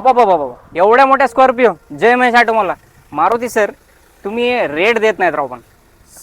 बाबा एवढ्या मोठ्या स्कॉर्पिओ. जय महेश ऑटो मला मारुती सर तुम्ही रेट देत नाहीत राव पण.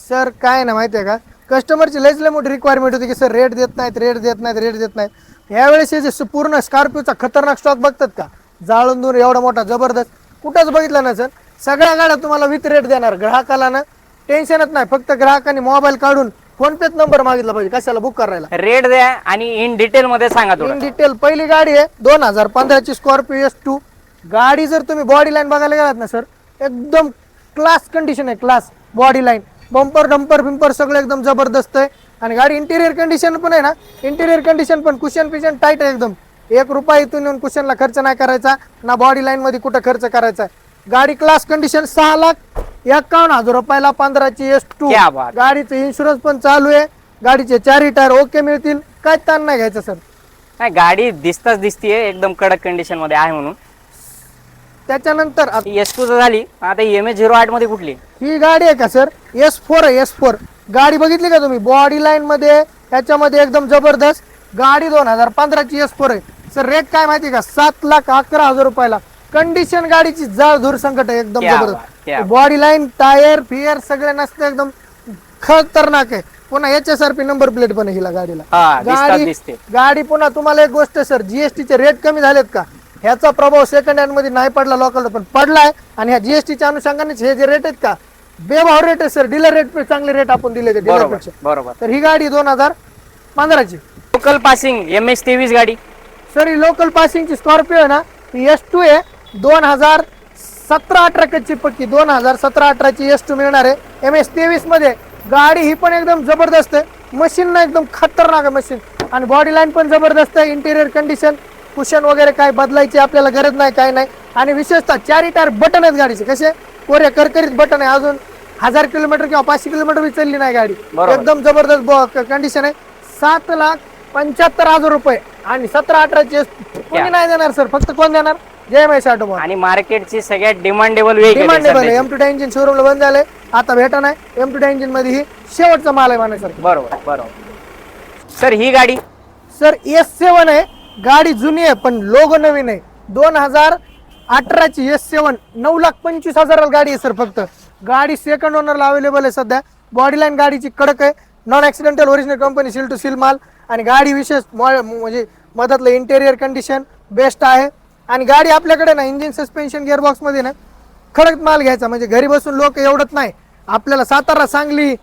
सर काय ना माहिती आहे का? कस्टमरची लयच लय मोठी रिक्वायरमेंट होती की सर रेट देत नाहीत रेट देत नाहीत रेट देत नाहीत. यावेळेस हे जे स- पूर्ण स्कॉर्पिओचा खतरनाक स्टॉक बघतात का? जाळून दूर एवढा मोठा जबरदस्त. कुठंच बघितला ना सर. सगळ्या गाड्या तुम्हाला विथ रेट देणार. ग्राहकाला ना टेन्शनच नाही. फक्त ग्राहकाने मोबाईल काढून फोन पेत नंबर मागितला पाहिजे. कशाला बुक करायला? रेट द्या आणि इन डिटेल मध्ये सांगा थोडं. इन डिटेल पहिली गाडी आहे दोन हजार पंधराची स्कॉर्पिओ एस टू गाडी जर तुम्ही बॉडी लाईन बघायला गेलात ना सर एकदम क्लास कंडिशन आहे क्लास बॉडी लाईन बंपर डंपर बिंपर सगळं एकदम जबरदस्त आहे. आणि गाडी इंटिरियर कंडिशन पण आहे ना इंटिरियर कंडिशन पण कुशन पिशन टाईट आहे एकदम. एक रुपया इथून येऊन कुशनला खर्च नाही करायचा ना बॉडी लाईन मध्ये कुठं खर्च करायचा. गाडी क्लास कंडिशन सहा लाख एकावन्न हजार रुपयाला पंधराची एस टू क्या बात. गाडीचं इन्शुरन्स पण चालू आहे. गाडीचे चारही टायर ओके मिळतील. काय ताण नाही घ्यायचं सर नाही गाडी दिसताच दिसतीये. एकदम कडक कंडिशनमध्ये आहे म्हणून. त्याच्यानंतर एस टू झाली. आता एम एच झिरो आठमध्ये कुठली? ही गाडी आहे का सर एस फोर आहे एस फोर गाडी बघितली का तुम्ही? बॉडी लाईन मध्ये त्याच्यामध्ये एकदम जबरदस्त. गाडी दोन हजार पंधराची एस फोर आहे. सर रेट काय माहिती आहे का? सात लाख अकरा हजार रुपयाला. कंडिशन गाडीची जळ धूर संकट आहे. एकदम क्या बात, क्या जबरदस्त बॉडी लाईन टायर फिअर सगळे नसते एकदम खतरनाक आहे. पुन्हा याच्यासारखी नंबर प्लेट पण आहे हिला गाडीला. गाडी गाडी पुन्हा तुम्हाला एक गोष्ट सर जीएसटीचे रेट कमी झालेत का? ह्याचा प्रभाव सेकंड हँडमध्ये नाही पडला लोकल पण पडलाय. आणि ह्या जीएसटीच्या अनुषंगाने हे जे रेट आहेत का बेभाव रेट आहे सर. डीलर रेट चांगले रेट आपण दिले डीलर बरोबर तर ही गाडी दोन हजार पंधराची. लोकल पासिंग एम एच तेवीस गाडी. सर ही लोकल पासिंगची स्कॉर्पिओ आहे ना ही एस टू आहे दोन हजार सतरा अठरा कच्ची पक्की दोन हजार सतरा अठराची एस टू मिळणार आहे. एम एस तेवीसमध्ये गाडी ही पण एकदम जबरदस्त आहे. मशीन ना एकदम खतरनाक आहे मशीन आणि बॉडी लाईन पण जबरदस्त आहे. इंटिरियर कंडिशन कुशन वगैरे काय बदलायची आपल्याला गरज नाही काय नाही. आणि विशेषतः चारी टायर बटन आहेत गाडीचे. कसे? कोऱ्या करकरीत बटन आहे. अजून हजार किलोमीटर किंवा पाचशे किलोमीटर चालली नाही गाडी. एकदम जबरदस्त कंडिशन आहे. सात लाख पंच्याहत्तर हजार रुपये. आणि सतरा अठराचे कोणी नाही देणार सर फक्त कोण देणार? जय महेश ऑटोमोबाईल आणि मार्केटची सगळ्यात demandable demandable M two engine शोरूमला बंद झालंय. आता भेटा नाही एम टू इंजिनमध्ये ही शेवटचा माल आहे म्हणायसारखं बरोबर बरोबर. सर ही गाडी? सर एस सेवन आहे. गाडी जुनी आहे पण लोगो नवीन आहे. दोन हजार अठराची एस सेवन नऊ लाख पंचवीस हजाराला गाडी आहे सर फक्त. गाडी सेकंड ओनरला अवेलेबल आहे सध्या. बॉडी लाईन गाडीची कडक आहे. Non accidental original company seal to seal माल. आणि गाडी विशेष म्हणजे मधातलं इंटेरियर कंडिशन बेस्ट आहे. आणि गाडी आपल्याकडे ना इंजिन सस्पेन्शन गिअरबॉक्समध्ये ना खडक माल घ्यायचा. म्हणजे घरी बसून लोक एवढत नाही. आपल्याला सातारा सांगली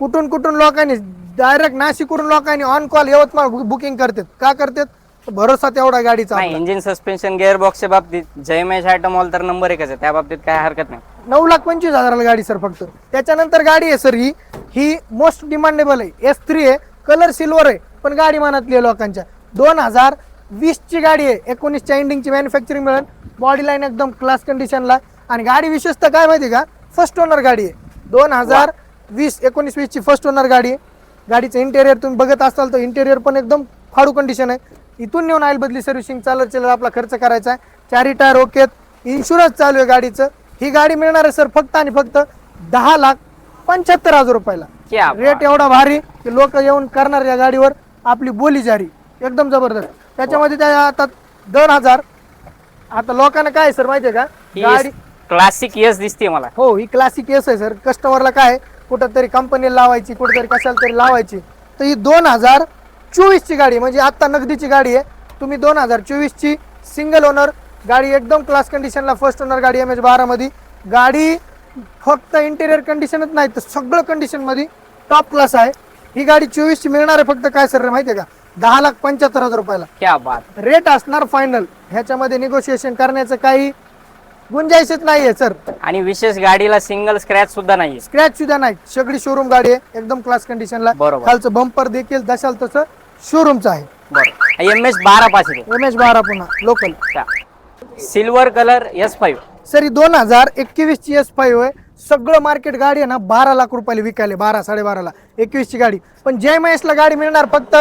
कुठून कुठून लोकांनी डायरेक्ट नाशिकवरून लोकांनी ऑन कॉल यवतमाळ बुकिंग करतात. का करतात? भरोसा तेवढा गाडीचा नाही इंजिन सस्पेन्शन गिअर बॉक्सच्या बाबतीत जय महेश ऑटोमॉल तर नंबर एकच आहे. त्या बाबतीत काय हरकत नाही. नऊ लाख पंचवीस हजाराला गाडी सर फक्त. त्याच्यानंतर गाडी आहे सर ही ही मोस्ट डिमांडेबल आहे. एस थ्री आहे कलर सिल्वर आहे पण गाडी मनातली आहे लोकांच्या. दोन हजार वीसची गाडी आहे. एकोणीसच्या एंडिंगची मॅन्युफॅक्चरिंग मिळेल. बॉडी लाईन एकदम क्लास कंडिशनला आणि गाडी विशेषतः काय माहिती का? फर्स्ट ओनर गाडी आहे. दोन हजार वीस एकोणीस वीसची फर्स्ट ओनर गाडी आहे. गाडीचं इंटेरियर तुम्ही बघत असाल तर इंटेरियर पण एकदम फाडू कंडिशन आहे. इथून नेऊन ऑइल बदली सर्व्हिसिंग चालत चालत आपला खर्च करायचा आहे. चारी टायर ओके इन्शुरन्स चालू आहे गाडीचं. ही गाडी मिळणार आहे सर फक्त आणि फक्त दहा लाख पंच्याहत्तर हजार रुपयाला. रेट एवढा भारी की लोक येऊन करणार या गाडीवर आपली बोली जारी. एकदम जबरदस्त. त्याच्यामध्ये त्या आता दोन हजार. आता लोकांना काय सर माहितीये का? गाडी क्लासिक यस दिसते मला. हो ही क्लासिक केस आहे सर. कस्टमरला काय कुठंतरी कंपनीला लावायची कुठेतरी कशाला तरी लावायची. तर ही दोन हजार चोवीसची गाडी म्हणजे आत्ता नगदीची गाडी आहे. तुम्ही दोन हजार चोवीसची सिंगल ओनर गाडी एकदम क्लास कंडिशनला फर्स्ट ओनर गाडी एम एच बारामध्ये गाडी फक्त इंटेरियर कंडिशनच नाही तर सगळं कंडिशनमध्ये टॉप क्लास आहे. ही गाडी चोवीसची मिळणार आहे फक्त काय सर माहिती आहे का? दहा लाख पंच्याहत्तर हजार रुपयाला. क्या बात. रेट असणार फायनल ह्याच्यामध्ये निगोशिएशन करण्याचं काही गुंजाईशच नाहीये सर आणि विशेष गाडीला सिंगल स्क्रॅच सुद्धा नाहीये. स्क्रॅच सुद्धा नाही. सगळी शोरूम गाडी आहे. एकदम क्लास कंडिशनला बरोबर. खालचं बंपर देखील दशाल तसं शोरूमचं आहे. एम एच बारा पाचशे एम एच बारा पुन्हा local silver colour S five sir ही दोन हजार एकवीस ची एस फाईव्ह आहे सगळं मार्केट गाडी आहे ना बारा लाख रुपयाला विकायला बारा साडेबाराला. एकवीस ची गाडी. पण जय महेशला गाडी मिळणार फक्त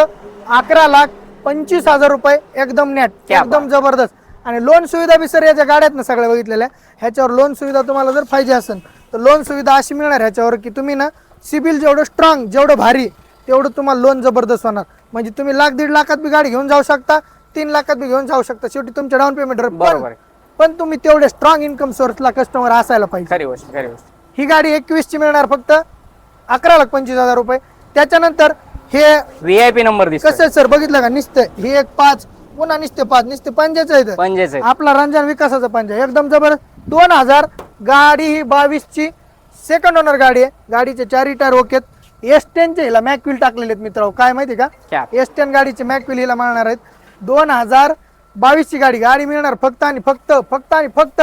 अकरा लाख पंचवीस हजार रुपये एकदम नेट क्या एकदम जबरदस्त. आणि लोन सुविधा बी सर याच्या गाड्यात ना सगळ्या बघितलेल्या. ह्याच्यावर लोन सुविधा तुम्हाला जर पाहिजे असेल तर लोन सुविधा अशी मिळणार ह्याच्यावर की तुम्ही ना सिबिल जेवढं स्ट्रॉंग जेवढं भारी तेवढं तुम्हाला लोन जबरदस्त होणार. म्हणजे तुम्ही लाख दीड लाखात बी गाडी घेऊन जाऊ शकता तीन लाखात बी घेऊन जाऊ शकता. शेवटी तुमच्या डाऊन पेमेंट बरोबर आहे. पण तुम्ही तेवढे स्ट्रॉंग इन्कम सोर्सला कस्टमर असायला पाहिजे. खरी गोष्ट खरी गोष्ट. ही गाडी एकवीस ची मिळणार फक्त अकरा लाख पंचवीस हजार रुपये. त्याच्यानंतर हे व्ही आय पी नंबर दिसतो कसं सर? बघितलं का? निसते. ही एक पाच. पुन्हा निसते पाच. निसते पंजाचं आहे पंजेच आहे आपला रंजन विकासाचा पंजा. एकदम जबरदस्त दोन हजार गाडी ही बावीस ची सेकंड ओनर गाडी आहे. गाडीचे चारही टायर ओकेत. एस टेनचे हिला मॅकविल टाकलेले आहेत मित्र काय माहिती का? क्या? एस टेन गाडीचे मॅकविल हिला मिळणार आहेत. दोन हजार बावीस ची गाडी. गाडी मिळणार फक्त आणि फक्त फक्त आणि फक्त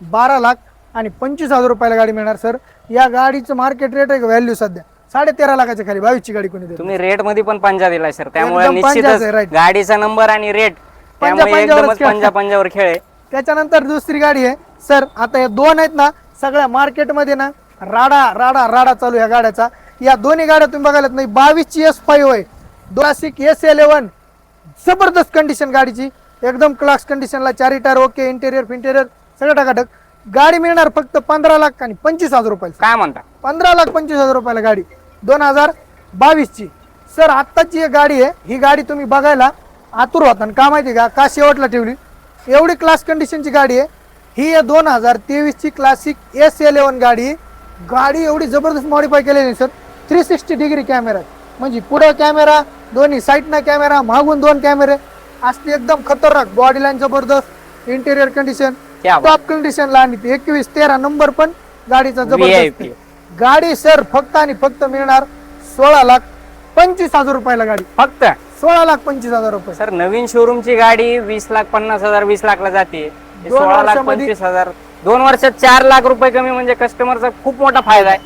बारा लाख आणि पंचवीस हजार रुपयाला गाडी मिळणार सर. या गाडीचं मार्केट रेट आहे व्हॅल्यू सध्या? साडे तेरा लाखाच्या खाली बावीस ची गाडी कोणी देत तुम्ही रेटमध्ये पण पंजा दिलाय सर त्यामुळे एकदम पंजाच निश्चितच आहे, right. गाडीचा नंबर आणि रेट पंजा त्यामुळे पंजावरच एकदमच खेळ. पंजा पंजावर खेळ आहे. त्याच्यानंतर दुसरी गाडी आहे. सर आता या दोन आहेत ना सगळ्या मार्केटमध्ये ना राडा राडा राडा चालू या गाड्याचा. या दोन्ही गाड्या तुम्ही बघायला नाही बावीस ची एस फाईव्ह आहे. दोरासिक एस इलेव्हन जबरदस्त कंडिशन गाडीची. एकदम क्लास कंडिशनला चारी टायर ओके इंटेरियर फिंटेरियर सगळं टाकाटक. गाडी मिळणार फक्त पंधरा लाख आणि पंचवीस हजार रुपये. काय म्हणता? पंधरा लाख पंचवीस हजार रुपयाला गाडी. दोन हजार बावीसची. सर आत्ताची एक गाडी आहे. ही गाडी तुम्ही बघायला आतुर होता. आणि का माहिती का? का शेवटला ठेवली? एवढी क्लास कंडिशनची गाडी आहे. ही आहे दोन हजार तेवीसची क्लासिक एस इलेव्हन गाडी. गाडी एवढी जबरदस्त मॉडीफाय केलेली आहे sir. Three sixty degree camera म्हणजे पुढे कॅमेरा दोन्ही साईडनं कॅमेरा मागून दोन कॅमेरे असते एकदम खतरनाक बॉडी लाईन जबरदस्त. Interior condition. टॉप कंडिशनला आणि एकवीस तेरा नंबर पण गाडीचा जबरदस्त. गाडी सर फक्त आणि फक्त मिळणार सोळा लाख पंचवीस हजार रुपयाला गाडी. फक्त? सोळा लाख पंचवीस हजार रुपये. सर नवीन शोरूमची गाडी वीस लाख पन्नास हजार वीस लाखला जाते. हे दोन सोळा लाख पंचवीस हजार. दोन वर्षात चार लाख रुपये कमी म्हणजे कस्टमरचा खूप मोठा फायदा आहे.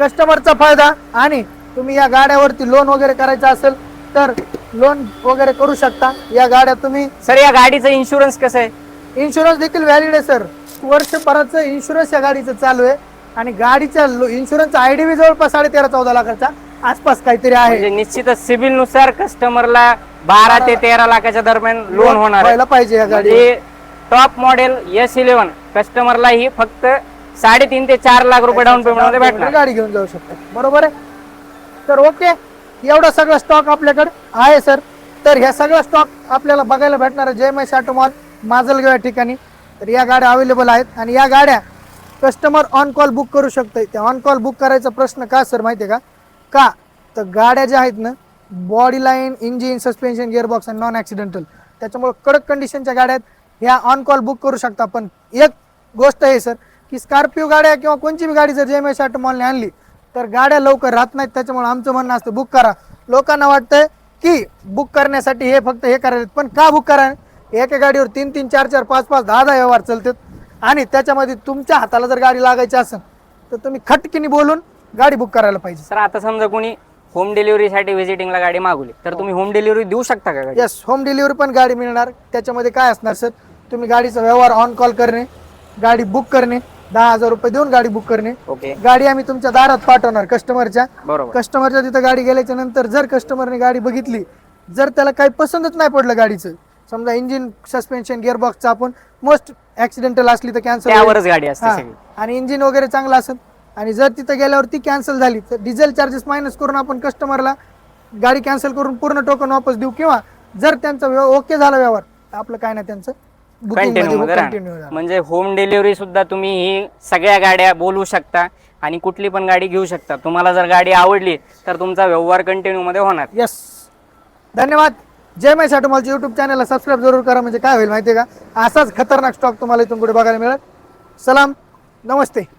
कस्टमरचा फायदा आणि तुम्ही या गाड्यावरती लोन वगैरे करायचं असेल तर लोन वगैरे करू शकता. या गाड्या तुम्ही सर या गाडीचं इन्शुरन्स कसं आहे? इन्शुरन्स देखील व्हॅलिड आहे सर वर्षभराचं इन्शुरन्स या गाडीचं चालू आहे. आणि गाडीच्या इन्शुरन्स आयडी बी जवळपास साडे तेरा चौदा लाखाच्या आसपास काहीतरी आहे. म्हणजे निश्चितच सिबिलनुसार कस्टमरला बारा ते तेरा लाखाच्या दरम्यान लोन होणार आहे. व्हायला पाहिजे या गाडी म्हणजे टॉप मॉडेल एस इलेव्हन कस्टमरला ही फक्त साडेतीन ते चार लाख रुपये डाऊन पेमेंटमध्ये भेटणार. गाडी घेऊन जाऊ शकता. बरोबर आहे? तर ओके एवढा सगळा स्टॉक आपल्याकडे आहे सर तर ह्या सगळा स्टॉक आपल्याला बघायला भेटणार आहे जय महेश ऑटो मॉल माजलगाव या ठिकाणी. तर या गाड्या अवेलेबल आहेत आणि या गाड्या कस्टमर ऑन कॉल बुक करू शकते त्या ऑन कॉल बुक करायचा प्रश्न का सर माहिती आहे का? का? तर गाड्या ज्या आहेत ना body line engine suspension gearbox आणि नॉन ॲक्सिडेंटल त्याच्यामुळे कडक कंडिशनच्या गाड्या आहेत. ह्या ऑन कॉल बुक करू शकता. पण एक गोष्ट आहे सर की स्कॉर्पिओ गाड्या किंवा कोणची बी गाडी जर जे एम एस ऑटो मॉलने आणली तर गाड्या लवकर राहत नाहीत. त्याच्यामुळे आमचं म्हणणं असतं बुक करा. लोकांना वाटतंय की बुक करण्यासाठी हे फक्त हे करायला पण का बुक करा एका गाडीवर तीन तीन चार चार पाच पाच दहा दहा व्यवहार चालतात. आणि त्याच्यामध्ये तुमच्या हाताला जर गाडी लागायची असेल तर तुम्ही खटकीने बोलून गाडी बुक करायला पाहिजे. सर आता समजा कोणी होम डिलिव्हरीसाठी व्हिजिटिंगला गाडी मागवली तर तुम्ही होम डिलिव्हरी देऊ शकता का गाडी? येस होम डिलिव्हरी पण गाडी मिळणार. त्याच्यामध्ये काय असणार सर? तुम्ही गाडीचा व्यवहार ऑन कॉल करणे गाडी बुक करणे दहा हजार रुपये देऊन गाडी बुक करणे. ओके गाडी आम्ही तुमच्या दारात पाठवणार कस्टमरच्या बरोबर. कस्टमरच्या तिथं गाडी गेल्याच्यानंतर जर कस्टमरने गाडी बघितली जर त्याला काही पसंतच नाही पडलं गाडीचं समजा इंजिन सस्पेन्शन गिअरबॉक्सचं आपण मोस्ट ऍक्सिडेंटल असली तर कॅन्सल त्यावरच गाडी असते सगळी. आणि इंजिन वगैरे चांगलं असेल. आणि जर तिथं गेल्यावर ती कॅन्सल झाली तर डिझेल चार्जेस मायनस करून आपण कस्टमरला गाडी कॅन्सल करून पूर्ण टोकन वापस देऊ. किंवा जर त्यांचा ओके झाला व्यवहार तर आपलं काय नाही त्यांचं बुकिंग कंटिन्यू मध्ये कंटिन्यू राहणार. म्हणजे होम डिलिव्हरी सुद्धा तुम्ही ही सगळ्या गाड्या बोलवू शकता आणि कुठली पण गाडी घेऊ शकता. तुम्हाला जर गाडी आवडली तर तुमचा व्यवहार कंटिन्यू मध्ये होणार. येस धन्यवाद. जय माय साठू माझ्या यूट्यूब चॅनलला सबस्क्राईब जरूर करा. म्हणजे काय होईल माहिती आहे का? असाच खतरनाक स्टॉक तुम्हाला इथून कुठे बघायला मिळेल. सलाम. नमस्ते.